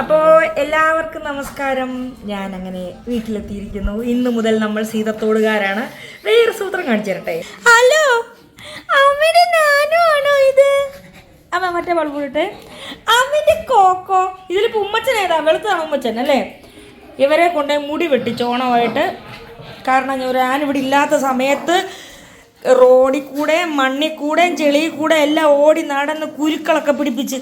അപ്പോൾ എല്ലാവർക്കും നമസ്കാരം. ഞാൻ അങ്ങനെ വീട്ടിലെത്തിയിരിക്കുന്നു. ഇന്ന് മുതൽ നമ്മൾ സീതത്തോടുകാരാണ്. വേറെ സൂത്രം കാണിച്ചു തരട്ടെ? ഹലോ അമ്മയുടെ നാനു ആണോ ഇത്? അമ്മ മറ്റേ ഇട്ടെ. അമ്മന്റെ കോക്കോ. ഇതിലിപ്പോൾ ഉമ്മച്ചൻ ഏതാ? വെളുത്താണ് ഉമ്മച്ചൻ അല്ലേ? ഇവരെ കൊണ്ട് മുടി വെട്ടിച്ച് ഓണമായിട്ട്. കാരണം ഞാൻ ഇവിടെ ഇല്ലാത്ത സമയത്ത് റോഡിൽ കൂടെ മണ്ണിൽ കൂടെ ചെളിയിൽ കൂടെ എല്ലാം ഓടി നടന്ന് കുരുക്കളൊക്കെ പിടിപ്പിച്ച്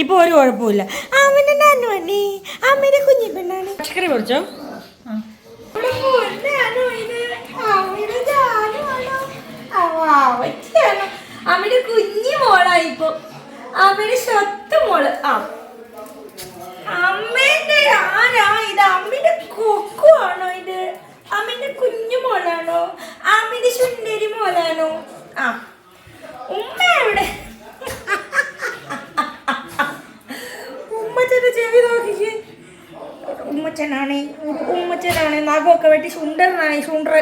ഇപ്പൊ ഒരു കുഴപ്പമില്ല. അമ്മന്റെ നാനു അണ്ണി. അമ്മയുടെ കുഞ്ഞി പെണ്ണാണ്. പച്ചക്കറി പൊറിച്ചോ? അമ്മയുടെ കുഞ്ഞി മോളാ അമ്മയുടെ സ്വത്ത് മോൾ. ആ. അമ്മേന്റെ ആരാ? ഇത് അമ്മയുടെ കൊക്കു ആണോ ഇത്? അമ്മന്റെ കുഞ്ഞു മോളാണോ? അമ്മയുടെ സുന്ദരി മോളാണോ? ആ. ഉമ്മ എവിടെ? ഉമ്മച്ചനാണേ. ഉമ്മച്ചനാണ്. നഖമൊക്കെ വെട്ടി സുന്ദരനാണേ സുണ്ടർ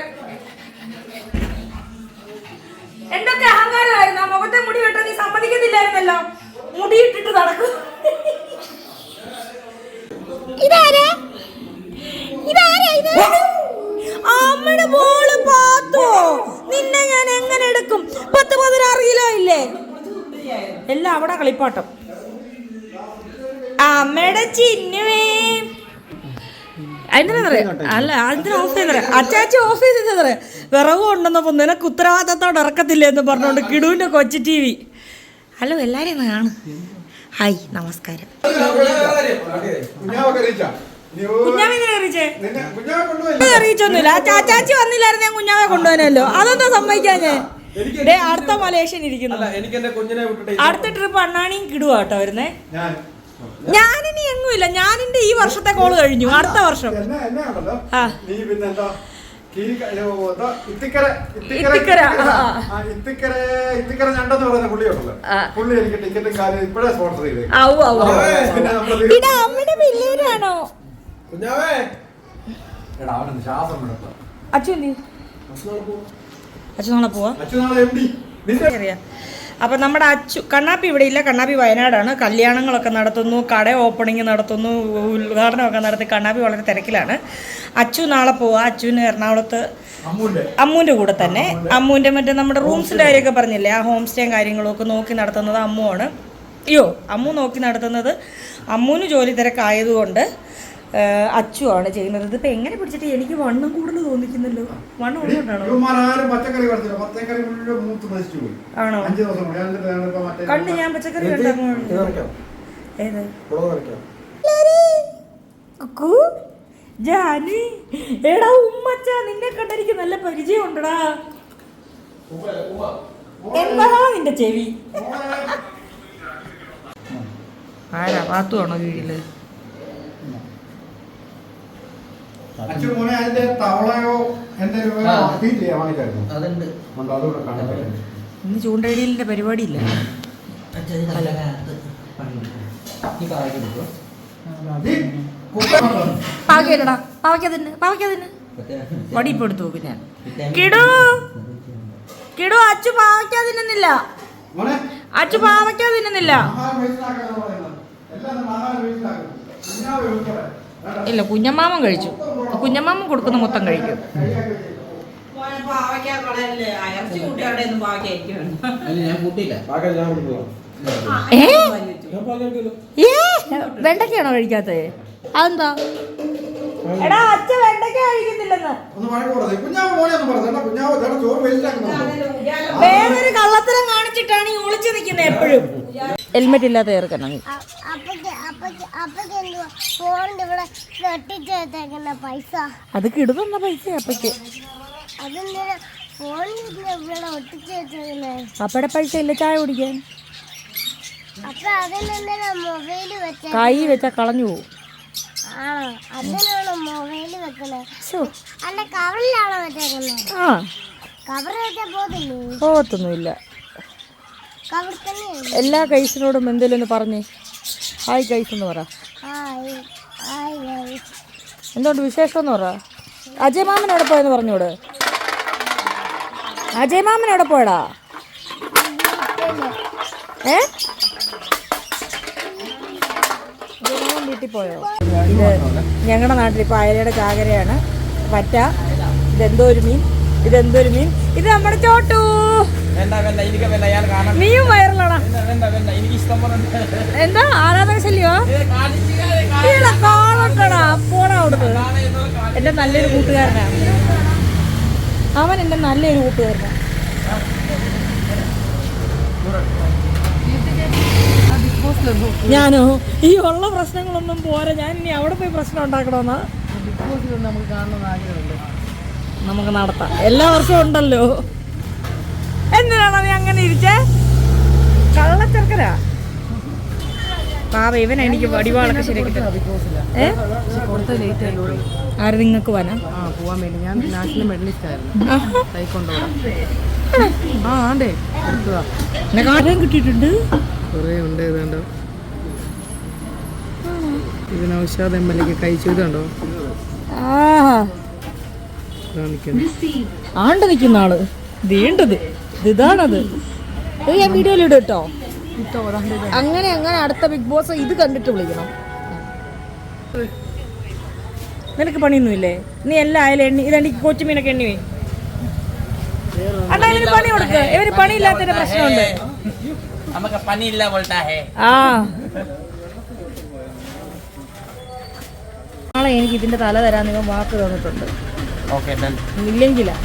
എന്തൊക്കെ അഹങ്കാരമായിരുന്നു ആ മുഖത്തെ മുടി വെട്ടാൻ നീ സമ്മതിക്കത്തില്ലായിരുന്നല്ലോ മുടിയിട്ടിട്ട് നടക്കും. പാത്തോ? നിന്നെ ഞാൻ എങ്ങനെ എടുക്കും? പത്ത് പതിനാറ് കിലോ ഇല്ലേ? എല്ലാം അവിടെ കളിപ്പാട്ടം. അമ്മയുടെ ചിന്നുവേ. അതിനാ അല്ല അതിന് ഓഫ് ചെയ്തറ അച്ചാച്ചി ഓഫ് ചെയ്തറ വിറവ് കൊണ്ടുവന്നപ്പോ നിനക്ക് ഉത്തരവാദിത്തത്തോടെ ഇറക്കത്തില്ല എന്ന് പറഞ്ഞോണ്ട് കിടുവിന്റെ കൊച്ചു ടി വി. ഹലോ എല്ലാരെയും ഒന്ന് കാണും. ഹായ് നമസ്കാരം. അറിയിച്ചൊന്നുമില്ല. ചാച്ചാച്ചി വന്നില്ലായിരുന്നു ഞാൻ കുഞ്ഞാവെ കൊണ്ടുപോകാനല്ലോ അതെന്താ സംഭവിക്കാൻ ഞാൻ? അടുത്ത മലേഷ്യൻ ഇരിക്കുന്നു. അടുത്ത ട്രിപ്പ് അണ്ണാണിയും കിടുവാട്ടോ വരുന്നേ. ഞാനിനി എങ്ങുമില്ല. ഞാനിന്റെ ഈ വർഷത്തെ കോൾ കഴിഞ്ഞു. അടുത്ത വർഷം. ഇത്തിക്കര ഞണ്ടെന്ന് പറയുന്ന പുള്ളി എനിക്ക് ടിക്കറ്റും കാര്യം ഇപ്പോഴേ സ്പോൺസർ കുഞ്ഞാവേ. എടാ അവനൊന്ന് ശ്വാസം വിടട്ടോ. അച്ഛൻ എന്തി അച്ഛൻ നാളെ പോവാ? അച്ഛനാളെ എം ഡി നിന്റെ അറിയാം അപ്പൊ നമ്മുടെ അച്ചു കണ്ണാപ്പി ഇവിടെ ഇല്ല. കണ്ണാപ്പി വയനാടാണ്. കല്യാണങ്ങളൊക്കെ നടത്തുന്നു കട ഓപ്പണിംഗ് നടത്തുന്നു ഉദ്ഘാടനമൊക്കെ നടത്തി കണ്ണാപ്പി വളരെ തിരക്കിലാണ്. അച്ചു നാളെ പോവാ. അച്ചുവിന് എറണാകുളത്ത് അമ്മുവിന്റെ കൂടെ തന്നെ. അമ്മുവിന്റെ മറ്റേ നമ്മുടെ റൂംസിന്റെ കാര്യമൊക്കെ പറഞ്ഞില്ലേ? ആ ഹോം സ്റ്റേയും കാര്യങ്ങളും ഒക്കെ നോക്കി നടത്തുന്നത് അമ്മുവാണ്. അയ്യോ അമ്മു നോക്കി നടത്തുന്നത് അമ്മുവിന് ജോലി തിരക്കായതുകൊണ്ട് അച്ചുവാണ് ചെയ്യുന്നത്. ഇതിപ്പോൾ എങ്ങനെ പിടിച്ചിട്ട് എനിക്ക് വണ്ണം കൂടുതൽ തോന്നിക്കുന്നല്ലോ വണ്ണം ഉള്ളതുകൊണ്ടാണോ? ആണോ? കണ്ട് ഞാൻ പച്ചക്കറി ഏത്? കുക്കു! ജാനി! എടാ ഉമ്മച്ച നിന്നെ കണ്ടെനിക്ക് നല്ല പരിചയം ഉണ്ടടാ എന്താ നിന്റെ ചെവി? ആരാ? പാത്തുവാണോ കീഴിൽ അച്ഛൻ മോനെ അതിന്റെ തവളയോ അതുണ്ട്. അതുകൂടെ കാണാൻ ഇന്ന് ചൂണ്ടയിടലിന്റെ പരിപാടി ഇല്ല നീ തന്നെ പാവയ്ക്കല്ലടാ തന്നെ വടി ഇപ്പൊ എടുത്തു പിന്നെ. കിടു! കിടു അച്ചു പാവയ്ക്ക തിന്നുന്നില്ല മോനെ? അച്ചു പാവയ്ക്ക തിന്നുന്നില്ല. ഇല്ല കുഞ്ഞമാമൻ കഴിച്ചു. കുഞ്ഞമ്മാമൻ കൊടുക്കുന്ന മൊത്തം കഴിക്കും. വെണ്ടക്കാണോ കഴിക്കാത്തത് അതെന്താ? എടാ അച്ഛ വെണ്ടക്ക വേറൊരു കള്ളത്തരം കാണിച്ചിട്ടാണ് ഈ ഒളിച്ചു നിൽക്കുന്നത് എപ്പോഴും. ഹെൽമെറ്റ് ഇല്ലാത്ത ചേർക്കണം അത് കിടുന്ന പൈസ അപ്പക്ക് അപ്പടെ പൈസ ഇല്ല ചായ കുടിക്കാൻ. കൈ വെച്ചാ കളഞ്ഞു പോവും. പോകത്തൊന്നുമില്ല. എല്ലാ കൈസിനോടും എന്തെങ്കിലും പറഞ്ഞേ. ഹായ് ഗൈസ് എന്ന് പറ. എന്തുകൊണ്ട് വിശേഷം എന്ന് പറ? അജയ് മാമൻ എവിടെ പോയെന്ന് പറഞ്ഞോട്? അജയ് മാമൻ എവിടെ പോയടാ? ഏ? വീട്ടിൽ പോയോ? ഇത് ഞങ്ങളുടെ നാട്ടിൽ ഇപ്പോൾ അയലയുടെ ചാകരയാണ്. പറ്റ ഇതെന്തോ ഒരു മീൻ. ഇതെന്തോ ഒരു മീൻ. ഇത് നമ്മുടെ ചോട്ടു. നീയും വൈറലാടാ വേണ്ട വേണ്ട എനിക്ക് ഇഷ്ടം പോലെ എന്താ ആരാധക ശല്യോ കാളക്കടാ പോടാ അവിടുന്ന്. എന്റെ നല്ലൊരു കൂട്ടുകാരനാണ് അവൻ എന്റെ നല്ലൊരു കൂട്ടുകാരനാണ് ഞാനോ? ഈ ഉള്ള പ്രശ്നങ്ങളൊന്നും പോരാ. ഞാൻ ഇനി അവിടെ പോയി പ്രശ്നം ഉണ്ടാക്കണമെന്നാ നമുക്ക് കാണണമെന്ന് ആഗ്രഹമുണ്ട്. നമുക്ക് നടത്താം. എല്ലാ വർഷവും ഉണ്ടല്ലോ. എന്തിനാണോ നീ അങ്ങനെ ഇരിച്ചേ? കള്ളച്ചർക്കരാ പാവ ഇവൻ എനിക്ക് വടിവാളൊക്കെ ശരിയാക്കി ആര് നിങ്ങൾക്ക് വന ആ പോവാൻ വേണ്ടി. ഞാൻ നാഷണൽ മെഡലിസ്റ്റ് ആയിരുന്നു. ആ. ആണ്ടേ. കിട്ടിയിട്ടുണ്ട്? കുറേ ഉണ്ട് ഏതാണ്ട് ഇതിനൗഷാദ് എം എൽ എക്ക് കൈ ചെയ്തുണ്ടോ ആ കാണിക്കുന്നു ആണ്ട് നിൽക്കുന്ന ആൾ. വീണ്ടത് ഇതാണത്. ഇത് ഞാൻ വീഡിയോയിൽ ഇടും കേട്ടോ. അങ്ങനെ അങ്ങനെ അടുത്ത ബിഗ് ബോസ് ഇത് കണ്ടിട്ട് വിളിക്കണം. നിനക്ക് പണിയൊന്നുമില്ലേ? നീ എല്ലാം ആയാലും എണ്ണി ഇതെണ്ണി കൊച്ചുമീനൊക്കെ എണ്ണി പോയി അണ്ണാ ഇവന് പണി കൊടുക്ക്. ഇവന് പണിയില്ലാത്തതിന്റെ പ്രശ്നമുണ്ട്. നമുക്ക് പണിയില്ല പോലത്തെ ഹേ ആ. നാളെ എനിക്ക് ഇതിന്റെ തല തരാൻ നിങ്ങൾ വാക്ക് തന്നിട്ടുണ്ട്. ഇല്ലെങ്കിലാ.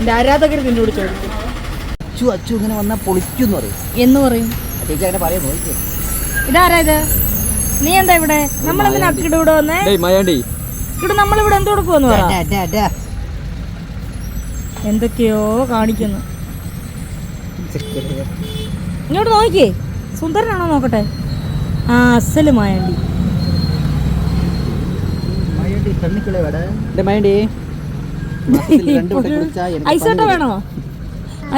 എന്റെ ആരാധകർ നിന്നോട് ചോദിക്കും. അച്ചു അച്ചു ഇങ്ങനെ വന്നാൽ പൊളിക്കുന്നു പറയും. എന്ന് പറയും? ചേച്ചി അങ്ങനെ പറയാൻ നോക്കിയേ. ഇതാരാ ഇത്? നീ എന്താ ഇവിടെ? നമ്മളെന്തിനാ അക്കിട് ഇവിടെ വന്നേ? മയാണ്ടി. ഇവിടെ എന്ത് കൊടുക്കുമെന്ന് പറ. എന്തൊക്കെയോ കാണിക്കുന്നു. ഇങ്ങോട്ട് നോക്കിയേ. സുന്ദരനാണോ നോക്കട്ടെ? ആ അസൽ മായണ്ടി. ഐസേട്ട വേണോ?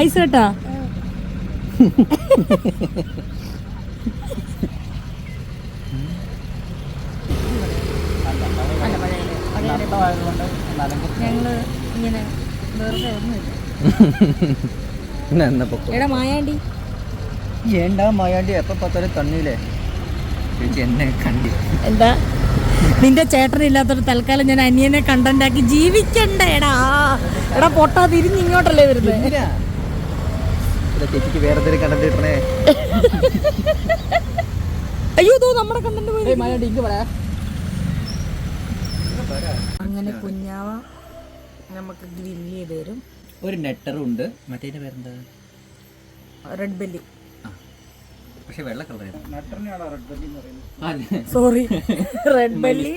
ഐസേട്ടാ ഞങ്ങൾ ഇങ്ങനെ വെറുതെ ഒന്നുമില്ല. എടാ മായാണ്ടി. എന്താ മായാണ്ടി എപ്പോ പത്താലും തണ്ണീലേ? ചേച്ചി എന്നെ കണ്ടി. എന്താ? നിന്റെ ചേട്ടനില്ലാത്തൊരു തൽക്കാലം ഞാൻ അനിയനെ കണ്ടന്റാക്കി ജീവിക്കണ്ടേടാ. എടാ പൊട്ടാ തിരിഞ്ഞിങ്ങോട്ടല്ലേ വരുന്നത് ചേച്ചിക്ക് വേറെ എന്തെങ്കിലും കണ്ടിട്ടേ അയ്യോ നമ്മുടെ കണ്ടന്റ് പോയി അങ്ങനെ കുഞ്ഞാവ നമുക്ക് ഗ്രില്ല് ചെയ്ത് തരും. ഒരു നെറ്ററും ഉണ്ട്. മറ്റേതിന്റെ പേരെന്താ? റെഡ് ബെല്ലി പക്ഷെ വെള്ള കളർ സോറി റെഡ് ബെല്ലി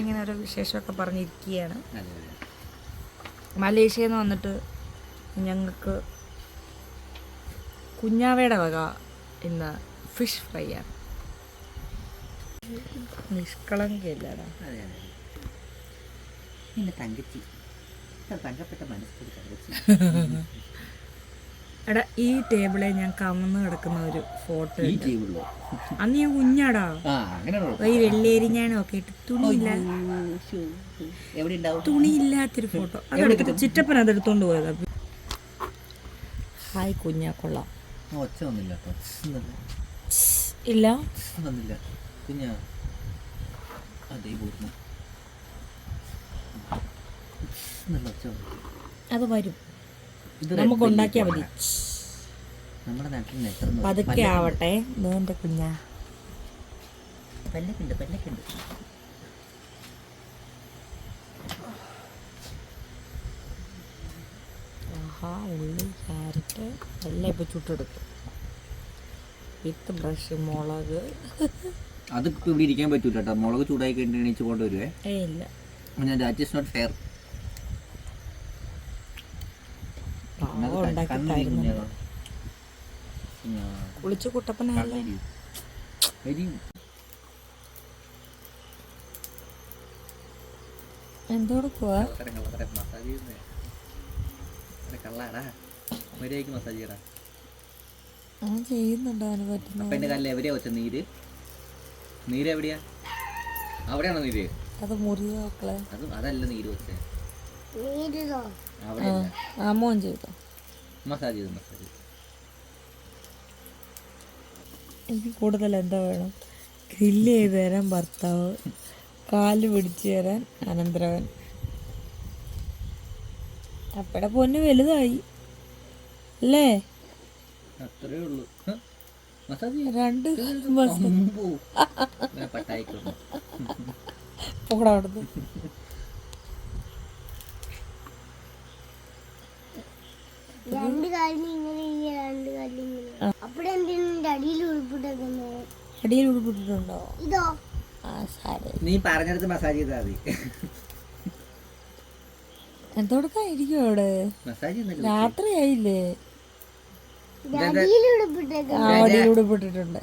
ഇങ്ങനെ ഒരു വിശേഷമൊക്കെ പറഞ്ഞിരിക്കുകയാണ്. മലേഷ്യയിൽ നിന്ന് വന്നിട്ട് ഞങ്ങൾക്ക് കുഞ്ഞാവയുടെ വക ഇന്ന് ഫിഷ് ഫ്രൈ ആണ്. നിഷ്കളങ്കയല്ലടാ. പിന്നെ തങ്കച്ചി. തങ്കപ്പെട്ട മനസ്സിൽ തങ്കച്ചി. എടാ ഈ ടേബിളെ ഞാൻ കമന്ന് കിടക്കുന്ന ഒരു ഫോട്ടോ അന്ന് ഞാൻ കുഞ്ഞാടാ. ഈ വെള്ളേരിഞ്ഞാണോ ഒക്കെ ഇട്ട് തുണിയില്ല. തുണിയില്ലാത്തൊരു ഫോട്ടോ. അതെടുത്ത് ചിറ്റപ്പൻ അതെടുത്തോണ്ട് പോയതാ. ഹായ് കുഞ്ഞാ കൊള്ളാം. ഒച്ച വന്നില്ല ഇല്ല? വന്നില്ല. കുഞ്ഞാ അതേ പൂർണ. അത് വരും. നമുക്ക് ഉണ്ടാക്കിയാൽ മതി. നമ്മുടെ നാട്ടിൽ പതുക്കെ ആവട്ടെ. ഇതെന്റെ കുഞ്ഞാ. പല്ലക്കുണ്ട് പല്ലക്കുണ്ട് ആഹാ ഉള്ളി ക്യാരറ്റ് എല്ലാം ഇപ്പോൾ ചുട്ടെടുക്കും വിത്ത് ബ്രഷ് മുളക്. അതൊക്കെ ഇവിടെ ഇരിക്കാൻ പറ്റൂല കേട്ടോ മുളക് ചൂടായി കഴിഞ്ഞിട്ട് എണീച്ച് കൊണ്ടുവരുവേ ഇല്ല. ഞാൻ ദാറ്റ് ഈസ് നോട്ട് ഫെയർ. കുളിച്ച് കുട്ടപ്പനല്ലേ എന്തോടുക്കുവാ കള്ളാടാ മര്യാദയ്ക്ക് മസാജ് ചെയ്യടാ. ഞാൻ ചെയ്യുന്നുണ്ട് അവന് പറ്റുന്ന അപ്പൊ എന്റെ കല്ല് എവിടെയാ വെച്ച നീര്? നീര് എവിടെയാ? അവിടെയാണോ നീര്? അത് അത് അതല്ല നീര് വെച്ചേ അവിടെ അല്ല അമ്മോൻ ചെയ്തോ? മസാജ് ചെയ്ത് മസാജ് എനിക്ക് കൂടുതൽ എന്താ വേണം? ഗ്രില്ല് ചെയ്ത് തരാൻ ഭർത്താവ് കാൽ പിടിച്ചു തരാൻ അനന്തരവൻ. അപ്പടെ പൊന്ന് വലുതായി. അല്ലേ? അത്രേ ഉള്ളൂ. രണ്ട് പോടാ അവിടുന്ന്. രണ്ട് കാലിന് ഇങ്ങനെ ഈ രണ്ട് കാലിന് ഇങ്ങനെ. അടിയിൽ ഉൾപ്പെട്ടേക്കുന്നത് അടിയിൽ ഉൾപ്പെട്ടിട്ടുണ്ടോ? ഇതോ? ആ സാരേ നീ പറഞ്ഞെടുത്ത് മസാജ് ചെയ്താൽ മതി. എന്തൊടുക്കായിരിക്കും അവിടെ? മസാജ് ചെയ്യുന്നില്ല രാത്രിയായില്ലേ? ഉൾപ്പെട്ടേക്കുന്നത്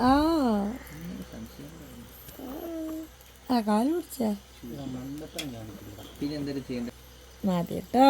ആ ആ. കാൽ പിടിച്ച. മതി കേട്ടോ